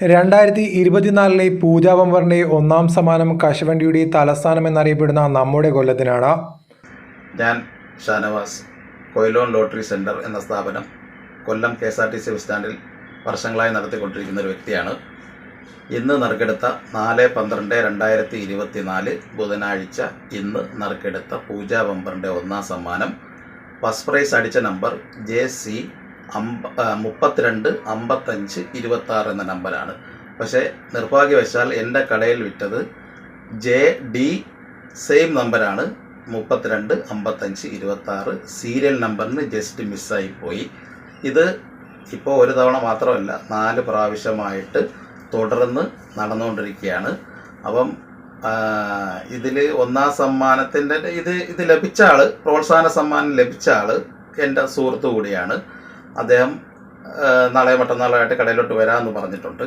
രണ്ടായിരത്തി ഇരുപത്തിനാലിലെ പൂജാ ഒന്നാം സമ്മാനം കശവണ്ടിയുടെ തലസ്ഥാനം എന്നറിയപ്പെടുന്ന നമ്മുടെ കൊല്ലത്തിനാണ്. ഞാൻ ഷാനവാസ് കൊയിലോൺ ലോട്ടറി സെന്റർ എന്ന സ്ഥാപനം Kollam K S R T C bus സ്റ്റാൻഡിൽ വർഷങ്ങളായി നടത്തിക്കൊണ്ടിരിക്കുന്ന ഒരു വ്യക്തിയാണ്. ഇന്ന് നറുക്കെടുത്ത നാല് പന്ത്രണ്ട് രണ്ടായിരത്തി ഇരുപത്തി നാല് ബുധനാഴ്ച ഇന്ന് നറുക്കെടുത്ത പൂജാ ബംബറിന്റെ ഒന്നാം സമ്മാനം. ഫസ്റ്റ് പ്രൈസ് അടിച്ച നമ്പർ ജെ സി അമ്പ മുപ്പത്തിരണ്ട് അമ്പത്തഞ്ച് ഇരുപത്താറ് എന്ന നമ്പറാണ്. പക്ഷേ നിർഭാഗ്യവശാൽ എന്റെ കടയിൽ വിറ്റത് ജെ ഡി സെയിം നമ്പറാണ്. മുപ്പത്തിരണ്ട് അമ്പത്തഞ്ച് ഇരുപത്താറ്. സീരിയൽ നമ്പറിന് ജസ്റ്റ് മിസ്സായി പോയി. ഇത് ഇപ്പോൾ ഒരു തവണ മാത്രമല്ല നാല് പ്രാവശ്യമായിട്ട് തുടർന്ന് നടന്നുകൊണ്ടിരിക്കുകയാണ്. അപ്പം ഇതിൽ ഒന്നാം സമ്മാനത്തിന്റെ ഇത് ഇത് ലഭിച്ച ആൾ പ്രോത്സാഹന സമ്മാനം ലഭിച്ച ആൾ എന്റെ സുഹൃത്തു കൂടിയാണ്. അദ്ദേഹം നാളെ മറ്റന്നാളായിട്ട് കടയിലോട്ട് വരാമെന്ന് പറഞ്ഞിട്ടുണ്ട്.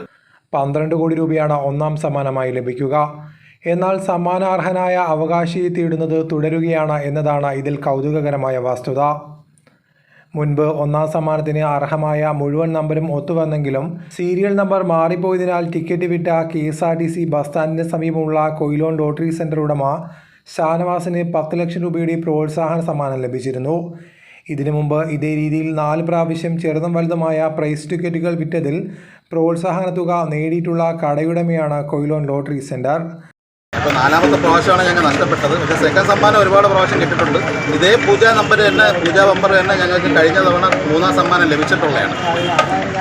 പന്ത്രണ്ട് കോടി രൂപയാണ് ഒന്നാം സമ്മാനമായി ലഭിക്കുക. എന്നാൽ സമ്മാനാർഹനായ അവകാശിയെ തേടുന്നത് തുടരുകയാണ് എന്നതാണ് ഇതിൽ കൗതുകകരമായ വസ്തുത. മുൻപ് ഒന്നാം സമ്മാനത്തിന് അർഹമായ മുഴുവൻ നമ്പരും ഒത്തുവന്നെങ്കിലും സീരിയൽ നമ്പർ മാറിപ്പോയതിനാൽ ടിക്കറ്റ് വിറ്റ K S R T C bus സ്റ്റാൻഡിന് സമീപമുള്ള കൊയിലോൺ ലോട്ടറി സെന്റർ ഉടമ ഷാനവാസിന് പത്ത് ലക്ഷം രൂപയുടെ പ്രോത്സാഹന സമ്മാനം ലഭിച്ചിരുന്നു. ഇതിനു മുമ്പ് ഇതേ രീതിയിൽ നാല് പ്രാവശ്യം ചെറുതും വലുതുമായ പ്രൈസ് ടിക്കറ്റുകൾ വിറ്റതിൽ പ്രോത്സാഹന തുക നേടിയിട്ടുള്ള കടയുടമയാണ് കൊയിലോൺ ലോട്ടറി സെന്റർ. ഇപ്പോൾ നാലാമത്തെ പ്രാവശ്യമാണ് ഞങ്ങൾ നഷ്ടപ്പെട്ടത്. പക്ഷേ സെക്കൻഡ് സമ്മാനം ഒരുപാട് പ്രാവശ്യം കിട്ടിയിട്ടുണ്ട്. ഇതേ പൂജാ നമ്പർ തന്നെ പൂജാ നമ്പർ തന്നെ ഞങ്ങൾക്ക് കഴിഞ്ഞ തവണ മൂന്നാം സമ്മാനം ലഭിച്ചിട്ടുള്ളതാണ്.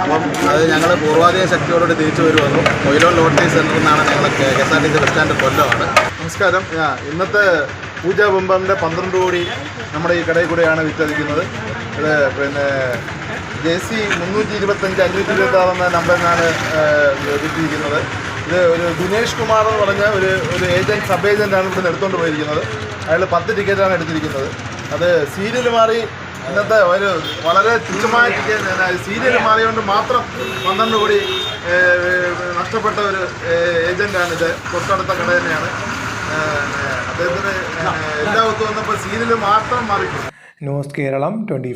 അപ്പം അത് ഞങ്ങൾ പൂർവാധിക ശക്തിയോടുകൂടി തിരിച്ചു വരുമെന്നും കൊയിലോൺ ലോട്ടറി സെന്ററിൽ നിന്നാണ് ഞങ്ങൾ K S R T C bus stand കൊല്ലമാണ് നമസ്കാരം. ഇന്നത്തെ പൂജാ ബമ്പറിന്റെ പന്ത്രണ്ട് കോടി നമ്മുടെ ഈ കടയിൽ കൂടെയാണ് വിറ്റരിക്കുന്നത് ഇത് പിന്നെ ജെ സി മുന്നൂറ്റി ഇരുപത്തഞ്ച് അഞ്ഞൂറ്റി ഇരുപത്തി ആറ് എന്ന നമ്പറിനാണ് വിറ്റിരിക്കുന്നത്. ഇത് ഒരു ദിനേഷ് കുമാർ എന്ന് പറഞ്ഞ ഒരു ഒരു ഏജന്റ് സബ് ഏജന്റാണ് ഇവിടെ എടുത്തുകൊണ്ട് പോയിരിക്കുന്നത്. അയാൾ പത്ത് ടിക്കറ്റാണ് എടുത്തിരിക്കുന്നത്. അത് സീരിയൽ മാറി ഇന്നത്തെ ഒരു വളരെ തുച്ഛമായ സീരിയൽ മാറിയതുകൊണ്ട് മാത്രം പന്ത്രണ്ട് കോടി നഷ്ടപ്പെട്ട ഒരു ഏജന്റാണിത് തൊട്ടടുത്ത കട തന്നെയാണ്. അദ്ദേഹത്തിന് എല്ലാ ഒത്തു വന്നപ്പോൾ സീരിയൽ മാത്രം മാറിപ്പോയി. News Keralam twenty